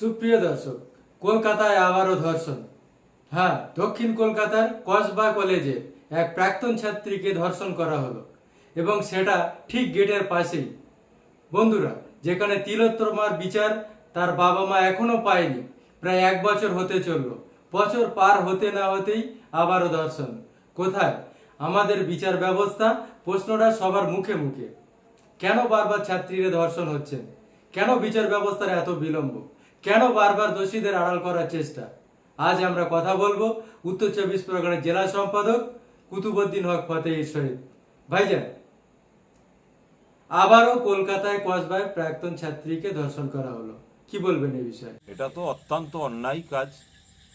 সুপ্রিয় দর্শক, কলকাতায় আবারও ধর্ষণ। হ্যাঁ দক্ষিণ কলকাতার কসবা কলেজে এক প্রাক্তন ছাত্রীকে ধর্ষণ করা হলো এবং সেটা ঠিক গেটের পাশেই। বন্ধুরা, যেখানে তিলোত্তমার বিচার তার বাবা মা এখনও পায়নি, প্রায় এক বছর হতে চলল। বছর পার হতে না হতেই আবারও ধর্ষণ। কোথায়? আমাদের বিচার ব্যবস্থা প্রশ্নটা সবার মুখে মুখে। কেন বারবার ছাত্রীরা ধর্ষণ হচ্ছে কেন বিচার ব্যবস্থার এত বিলম্ব? কেন বারবার দোষীদের আড়াল করার চেষ্টা? আজ আমরা কথা বলব উত্তর চব্বিশ পরগনার জেলা সম্পাদক কুতুবুদ্দিন হক ফতেহির সহিত। ভাইজান, আবারও কলকাতায় কসবায় প্রাক্তন ছাত্রীকে ধর্ষণ করা হলো। কি বলবেন এই বিষয়ে? এটা তো অত্যন্ত অন্যায় কাজ,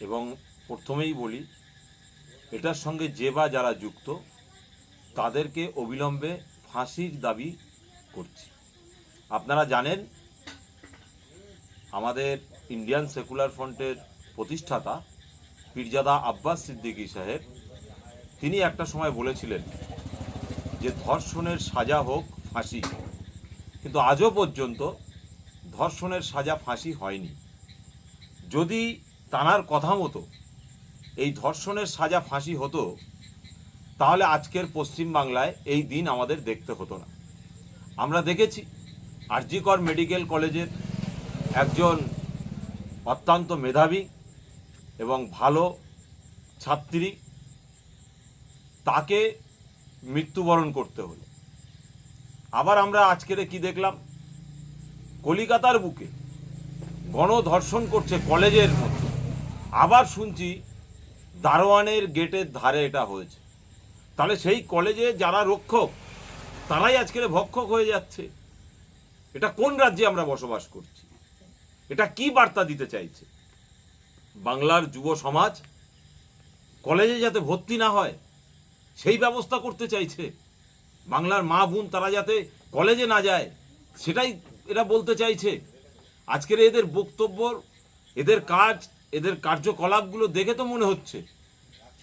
এবং প্রথমেই বলি, এটার সঙ্গে যে বা যারা যুক্ত, তাদেরকে অবিলম্বে ফাঁসির দাবি করছি। আপনারা জানেন আমাদের ইন্ডিয়ান সেকুলার ফ্রন্টের প্রতিষ্ঠাতা পীরজাদা আব্বাস সিদ্দিকী সাহেব, তিনি একটা সময় বলেছিলেন যে ধর্ষণের সাজা হোক, ফাঁসি। কিন্তু আজও পর্যন্ত ধর্ষণের সাজা, ফাঁসি হয়নি। যদি তানার কথা মতো এই ধর্ষণের সাজা, ফাঁসি হতো, তাহলে আজকের পশ্চিম বাংলায় এই দিন আমাদের দেখতে হতো না। আমরা দেখেছি আরজিকর মেডিকেল কলেজের একজন অত্যন্ত মেধাবী এবং ভালো ছাত্রী, তাকে মৃত্যুবরণ করতে হলো। আবার আমরা আজকের কি দেখলাম? কলিকাতার বুকে গণধর্ষণ করছে কলেজের মধ্যে। আবার শুনছি দারোয়ানের গেটের ধারে এটা হয়েছে। তাহলে সেই কলেজে যারা রক্ষক, তারাই আজকের ভক্ষক হয়ে যাচ্ছে। এটা কোন রাজ্যে আমরা বসবাস করছি? এটা কি বার্তা দিতে চাইছে? বাংলার যুব সমাজ কলেজে যাতে ভর্তি না হয়, সেই ব্যবস্থা করতে চাইছে। বাংলার মা বোন তারা যাতে কলেজে না যায়, সেটাই এরা বলতে চাইছে। আজকের এদের বক্তব্য, এদের কাজ, এদের কার্যকলাপগুলো দেখে তো মনে হচ্ছে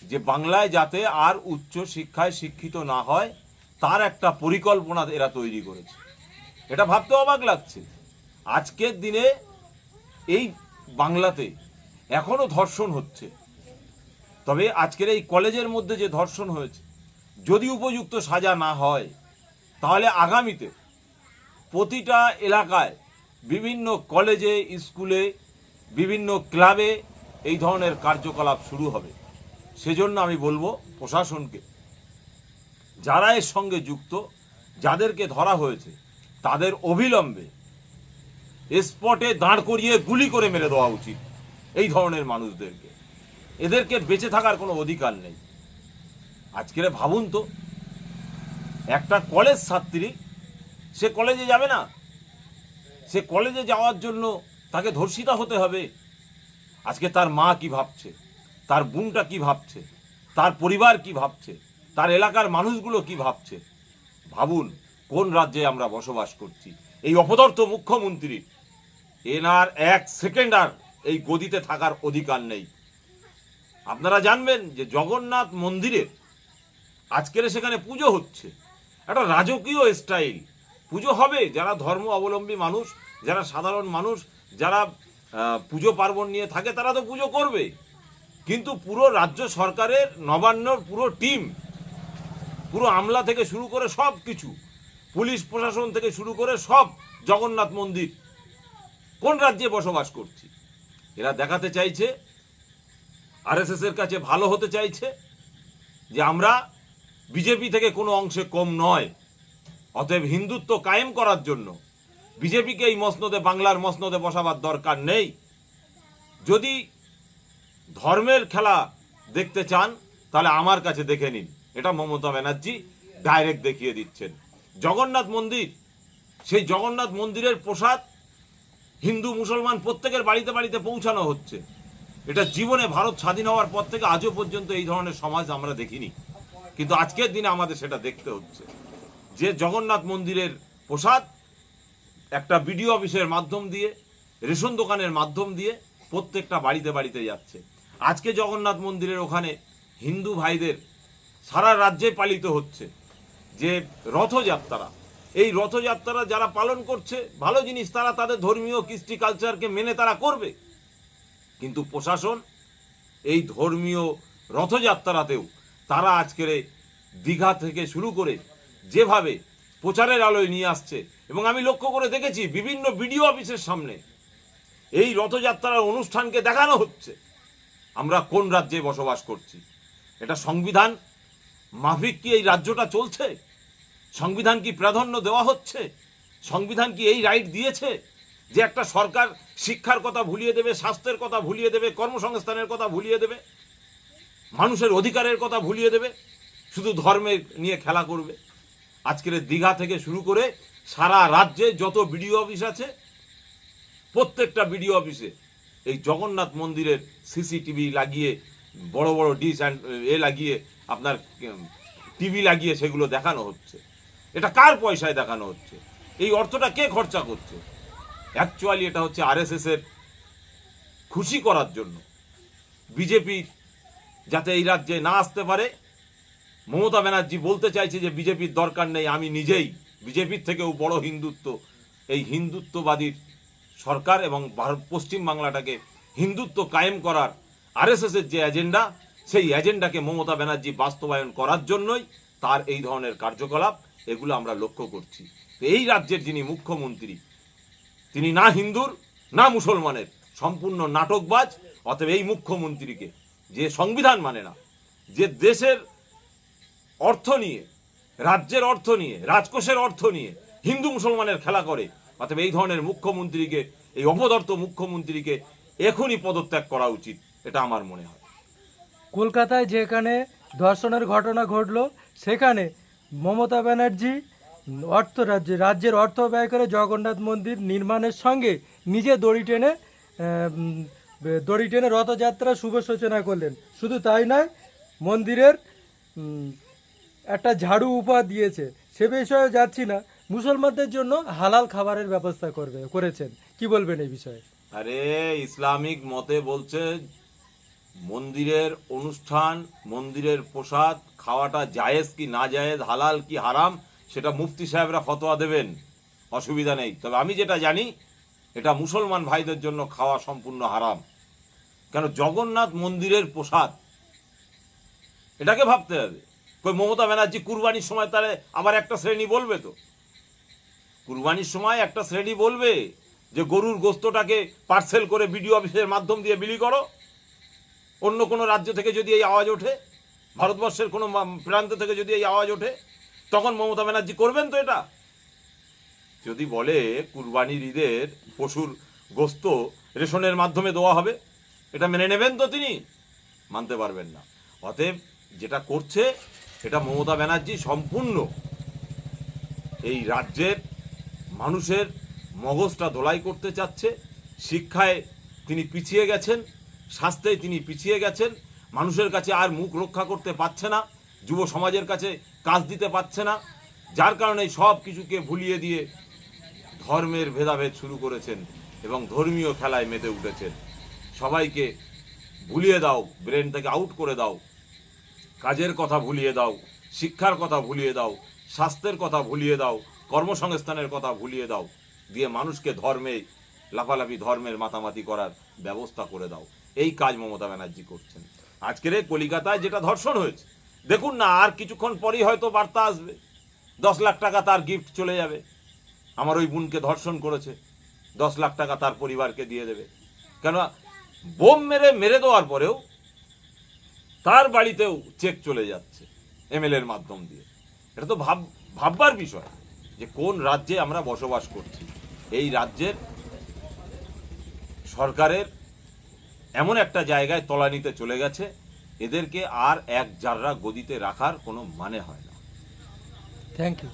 যে বাংলায় যাতে আর উচ্চ শিক্ষায় শিক্ষিত না হয়, তার একটা পরিকল্পনা এরা তৈরি করেছে। এটা ভাবতে অবাক লাগছে। আজকের দিনে এই বাংলাতে এখনও ধর্ষণ হচ্ছে। তবে আজকের এই কলেজের মধ্যে যে ধর্ষণ হয়েছে, যদি উপযুক্ত সাজা না হয়, তাহলে আগামীতে প্রতিটা এলাকায় বিভিন্ন কলেজে, স্কুলে, বিভিন্ন ক্লাবে এই ধরনের কার্যকলাপ শুরু হবে। সেজন্য আমি বলব প্রশাসনকে, যারা এর সঙ্গে যুক্ত, যাদেরকে ধরা হয়েছে, তাদের অবিলম্বে স্পটে দাঁড় করিয়ে গুলি করে মেরে দেওয়া উচিত। এই ধরনের মানুষদেরকে। এদেরকে বেঁচে থাকার কোনো অধিকার নেই। আজকের ভাবুন তো, একটা কলেজ ছাত্রী, সে কলেজে যাবে না? সে কলেজে যাওয়ার জন্য তাকে ধর্ষিতা হতে হবে। আজকে তার মা কি ভাবছে? তার বোনটা কি ভাবছে? তার পরিবার কি ভাবছে? তার এলাকার মানুষগুলো কি ভাবছে? ভাবুন, কোন রাজ্যে আমরা বসবাস করছি? এই অপদার্থ মুখ্যমন্ত্রী এনার এক সেকেন্ড আর এই গদিতে থাকার অধিকার নেই। আপনারা জানবেন যে জগন্নাথ মন্দিরে আজকের সেখানে পুজো হচ্ছে। একটা রাজকীয় স্টাইল পুজো হবে যারা ধর্ম অবলম্বী মানুষ, যারা সাধারণ মানুষ, যারা পুজো পার্বণ নিয়ে থাকে, তারা তো পুজো করবে। কিন্তু পুরো রাজ্য সরকারের নবান্নর পুরো টিম পুরো আমলা থেকে শুরু করে সব কিছু পুলিশ প্রশাসন থেকে শুরু করে সব জগন্নাথ মন্দির কোন রাজ্যে বসবাস করছি? এরা দেখাতে চাইছে এর কাছে ভালো হতে চাইছে যে আমরা বিজেপি থেকে কোনো অংশে কম নয়। অতএব হিন্দুত্ব কায়েম করার জন্য বিজেপিকে এই মসনদে, বাংলার মসনদে বসাবার দরকার নেই। যদি ধর্মের খেলা দেখতে চান, তাহলে আমার কাছে দেখে নিন। এটা মমতা ব্যানার্জি ডাইরেক্ট দেখিয়ে দিচ্ছেন। জগন্নাথ মন্দির, সেই জগন্নাথ মন্দিরের প্রসাদ হিন্দু মুসলমান প্রত্যেকের বাড়িতে বাড়িতে পৌঁছানো হচ্ছে। এটা জীবনে ভারত স্বাধীন হওয়ার পর থেকে আজও পর্যন্ত এই ধরনের সমাজ আমরা দেখিনি। কিন্তু আজকের দিনে আমাদের সেটা দেখতে হচ্ছে। যে জগন্নাথ মন্দিরের প্রসাদ একটা বিডিও অফিসের মাধ্যম দিয়ে, রেশন দোকানের মাধ্যম দিয়ে প্রত্যেকটা বাড়িতে বাড়িতে যাচ্ছে। আজকে জগন্নাথ মন্দিরের ওখানে হিন্দু ভাইদের সারা রাজ্যে পালিত হচ্ছে। যে রথযাত্রা এই রথযাত্রা যারা পালন করছে, ভালো জিনিস, তারা তাদের ধর্মীয় কৃষ্টি কালচারকে মেনে তারা করবে। কিন্তু প্রশাসন এই ধর্মীয় রথযাত্রাতেও তারা আজকের দীঘা থেকে শুরু করে যেভাবে প্রচারের আলোয় নিয়ে আসছে, এবং আমি লক্ষ্য করে দেখেছি বিভিন্ন বিডিও অফিসের সামনে এই রথযাত্রার অনুষ্ঠানকে দেখানো হচ্ছে। আমরা কোন রাজ্যে বসবাস করছি? এটা সংবিধান মাফিক কি এই রাজ্যটা চলছে? সংবিধান কি প্রাধান্য দেওয়া হচ্ছে? সংবিধান কি এই রাইট দিয়েছে? যে একটা সরকার শিক্ষার কথা ভুলিয়ে দেবে, স্বাস্থ্যের কথা ভুলিয়ে দেবে, কর্মসংস্থানের কথা ভুলিয়ে দেবে, মানুষের অধিকারের কথা ভুলিয়ে দেবে, শুধু ধর্মের নিয়ে খেলা করবে। আজকের দীঘা থেকে শুরু করে সারা রাজ্যে যত বিডিও অফিস আছে, প্রত্যেকটা বিডিও অফিসে এই জগন্নাথ মন্দিরের সিসিটিভি লাগিয়ে, বড় বড় ডিশ অ্যান্ড এ লাগিয়ে, আপনার টিভি লাগিয়ে সেগুলো দেখানো হচ্ছে। এটা কার পয়সায় দেখানো হচ্ছে? এই অর্থটা কে খরচা করছে? অ্যাকচুয়ালি এটা হচ্ছে আরএসএস এর খুশি করার জন্য। বিজেপি যাতে এই রাজ্যে না আসতে পারে। মমতা ব্যানার্জি বলতে চাইছে যে বিজেপির দরকার নেই, আমি নিজেই। বিজেপির থেকেও বড় হিন্দুত্ব। এই হিন্দুত্ববাদীর সরকার এবং ভারত পশ্চিম বাংলাটাকে হিন্দুত্ব কায়েম করার আরএসএস এর যে এজেন্ডা সেই এজেন্ডাকে মমতা ব্যানার্জি বাস্তবায়ন করার জন্যই তার এই ধরনের কার্যকলাপ। এগুলো আমরা লক্ষ্য করছি। এই রাজ্যের যিনি মুখ্যমন্ত্রী, তিনি না হিন্দুর, না মুসলমানের, সম্পূর্ণ নাটকবাজ, অতএব এই মুখ্যমন্ত্রীকে যে সংবিধান মানে না, যে দেশের অর্থ নিয়ে, রাজ্যের অর্থ নিয়ে, রাজকোষের অর্থ নিয়ে হিন্দু মুসলমানের খেলা করে, অতএব এই ধরনের মুখ্যমন্ত্রীকে, এই অপদর্থ মুখ্যমন্ত্রীকে এখনই পদত্যাগ করা উচিত, এটা আমার মনে হয়। কলকাতায় যেখানে ধর্ষণের ঘটনা ঘটলো, সেখানে মমতা ব্যানার্জি অর্থ রাজ্যে রাজ্যের অর্থ ব্যয় করে জগন্নাথ মন্দির নির্মাণের সঙ্গে নিজে দড়ি টেনে দড়ি টেনে রথযাত্রা শুভ সূচনা করলেন। শুধু তাই নয়, মন্দিরের একটা ঝাড়ু উপহার দিয়েছে। সে বিষয়ে যাচ্ছি না। মুসলমানদের জন্য হালাল খাবারের ব্যবস্থা করবে করেছেন। কি বলবেন এই বিষয়ে? আরে, ইসলামিক মতে বলছে মন্দিরের অনুষ্ঠান, মন্দিরের প্রসাদ, খাওয়াটা জায়েজ কি না জায়েজ, হালাল কি হারাম, সেটা মুফতি সাহেবরা ফতোয়া দেবেন। অসুবিধা নেই। তবে আমি যেটা জানি, এটা মুসলমান ভাইদের জন্য খাওয়া সম্পূর্ণ হারাম। কেন? জগন্নাথ মন্দিরের প্রসাদ। এটাকে ভাবতে হবে। কই, মমতা ব্যানার্জি কুরবানির সময় তাহলে আবার একটা শ্রেণি বলবে তো? কুরবানির সময় একটা শ্রেণি বলবে যে, গরুর গোস্তটাকে পার্সেল করে বিডিও অফিসের মাধ্যম দিয়ে বিলি করো। অন্য কোনো রাজ্য থেকে যদি এই আওয়াজ ওঠে, ভারতবর্ষের কোনো প্রান্ত থেকে যদি এই আওয়াজ ওঠে, তখন মমতা ব্যানার্জি করবেন তো এটা? যদি বলে কুরবানির ঈদের পশুর গোস্ত রেশনের মাধ্যমে দেওয়া হবে, এটা মেনে নেবেন তো তিনি? মানতে পারবেন না। অতএব যেটা করছে এটা মমতা ব্যানার্জি সম্পূর্ণ। এই রাজ্যের মানুষের মগজটা ধোলাই করতে চাচ্ছে, শিক্ষায় তিনি পিছিয়ে গেছেন স্বাস্থ্যে তিনি পিছিয়ে গেছেন, মানুষের কাছে আর মুখ রক্ষা করতে পারছে না, যুব সমাজের কাছে কাজ দিতে পারছে না, যার কারণে সব কিছুকে ভুলিয়ে দিয়ে ধর্মের ভেদাভেদ শুরু করেছেন এবং ধর্মীয় খেলায় মেতে উঠেছেন। সবাইকে ভুলিয়ে দাও ব্রেন থেকে আউট করে দাও, কাজের কথা ভুলিয়ে দাও, শিক্ষার কথা ভুলিয়ে দাও, স্বাস্থ্যের কথা ভুলিয়ে দাও, কর্মসংস্থানের কথা ভুলিয়ে দাও, দিয়ে মানুষকে ধর্মে, লাফালাফি ধর্মের মাতামাতি করার ব্যবস্থা করে দাও। এই কাজ মমতা ব্যানার্জি করছেন। আজকের এই কলিকাতায় যেটা ধর্ষণ হয়েছে, দেখুন না, আর কিছুক্ষণ পরেই হয়তো বার্তা আসবে। দশ লাখ টাকা তার গিফট চলে যাবে। আমার ওই বোনকে ধর্ষণ করেছে। দশ লাখ টাকা তার পরিবারকে দিয়ে দেবে। কেন, বোম মেরে মেরে দেওয়ার পরেও তার বাড়িতেও চেক চলে যাচ্ছে এমএলএ এর মাধ্যম দিয়ে। এটা তো ভাব, ভাববার বিষয় যে কোন রাজ্যে আমরা বসবাস করছি। এই রাজ্যের সরকারের এমন একটা জায়গায় তলানিতে চলে গেছে, এদেরকে আর এক জাররা গদিতে রাখার কোনো মানে হয় না। Thank you